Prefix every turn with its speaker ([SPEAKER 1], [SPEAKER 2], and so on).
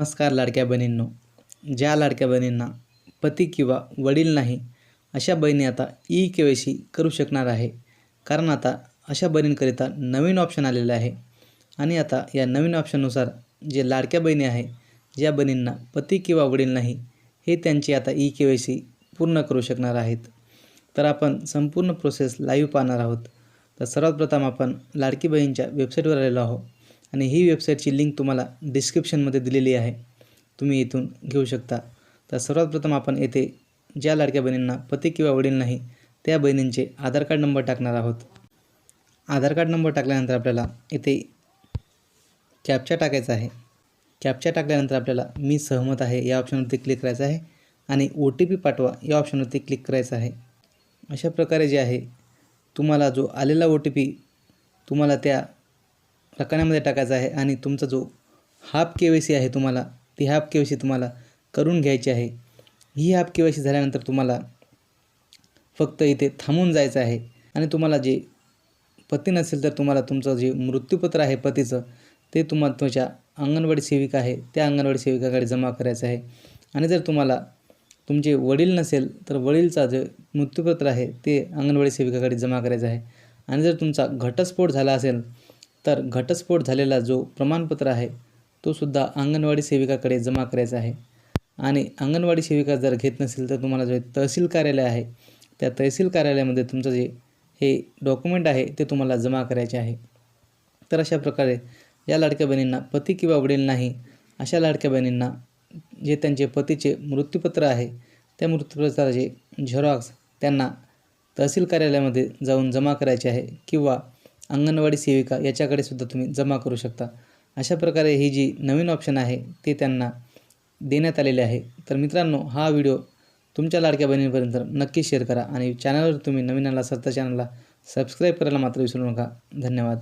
[SPEAKER 1] नमस्कार लाडक्या बहिणींनो. ज्या लाडक्या बहिणींना पती किंवा वडील नाही अशा बहिणी आता ई के वाय सी करू शकणार आहे. कारण आता अशा बहिणींकरिता नवीन ऑप्शन आलेलं आहे. आणि आता या नवीन ऑप्शननुसार जे लाडक्या बहिणी आहे ज्या बहिणींना पती किंवा वडील नाही हे त्यांची आता ई के वाय सी पूर्ण करू शकणार आहेत. तर आपण संपूर्ण प्रोसेस लाईव्ह पाहणार आहोत. तर सर्वात प्रथम आपण लाडकी बहिणीच्या वेबसाईटवर आलेलो आहोत. आणि ही वेबसाईटची लिंक तुम्हाला डिस्क्रिप्शनमध्ये दिलेली आहे. तुम्ही इथून घेऊ शकता. तर सर्वात प्रथम आपण येथे ज्या लाडक्या बहिणींना पती किंवा वडील नाही त्या बहिणींचे आधार कार्ड नंबर टाकणार आहोत. आधार कार्ड नंबर टाकल्यानंतर आपल्याला येथे कॅपचा टाकायचा आहे. कॅपचा टाकल्यानंतर आपल्याला मी सहमत आहे या ऑप्शनवरती क्लिक करायचं आहे आणि ओ टी पी पाठवा या ऑप्शनवरती क्लिक करायचं आहे. अशा प्रकारे जे आहे तुम्हाला जो आलेला ओ टी पी तुम्हाला त्या रकान्यामध्ये टाकायचा आहे आणि तुमचा जो हाफ के वाय सी आहे तुम्हाला ती हाफ के वाय सी तुम्हाला करून घ्यायची आहे. ही हाफ के वाय सी झाल्यानंतर तुम्हाला फक्त इथे थांबून जायचं आहे. आणि तुम्हाला जे पती नसेल तर तुम्हाला तुमचं जे मृत्यूपत्र आहे पतीचं ते तुम्हाला तुमच्या अंगणवाडी सेविका आहे त्या अंगणवाडी सेविकाकडे जमा करायचं आहे. आणि जर तुम्हाला तुमचे वडील नसेल तर वडीलचा जे मृत्यूपत्र आहे ते अंगणवाडी सेविकाकडे जमा करायचं आहे. आणि जर तुमचा घटस्फोट झाला असेल तर घटस्फोट झालेला जो प्रमाणपत्र आहे तो सुद्धा अंगणवाडी सेविकाकडे जमा करायचा आहे. आणि अंगणवाडी सेविका जर घेत नसेल तर तुम्हाला जे तहसील कार्यालय आहे त्या तहसील कार्यालयामध्ये तुमचं जे हे डॉक्युमेंट आहे ते तुम्हाला जमा करायचे आहे. तर अशा प्रकारे या लाडक्या बहिणींना पती किंवा वडील नाही अशा लाडक्या बहिणींना जे त्यांचे पतीचे मृत्यूपत्र आहे त्या मृत्यूपत्राचे झेरॉक्स त्यांना तहसील कार्यालयामध्ये जाऊन जमा करायचे आहे किंवा अंगणवाडी सेविका याच्याकडे सुद्धा तुम्ही जमा करू शकता. अशा प्रकारे ही जी नवीन ऑप्शन आहे ते त्यांना देण्यात आलेले आहे. तर मित्रांनो हा व्हिडिओ तुमच्या लाडक्या बहिणीपर्यंत नक्की शेअर करा आणि चॅनलवर तुम्ही नवीन आला सत्ता तर चॅनलला सबस्क्राईब करायला मात्र विसरू नका. धन्यवाद.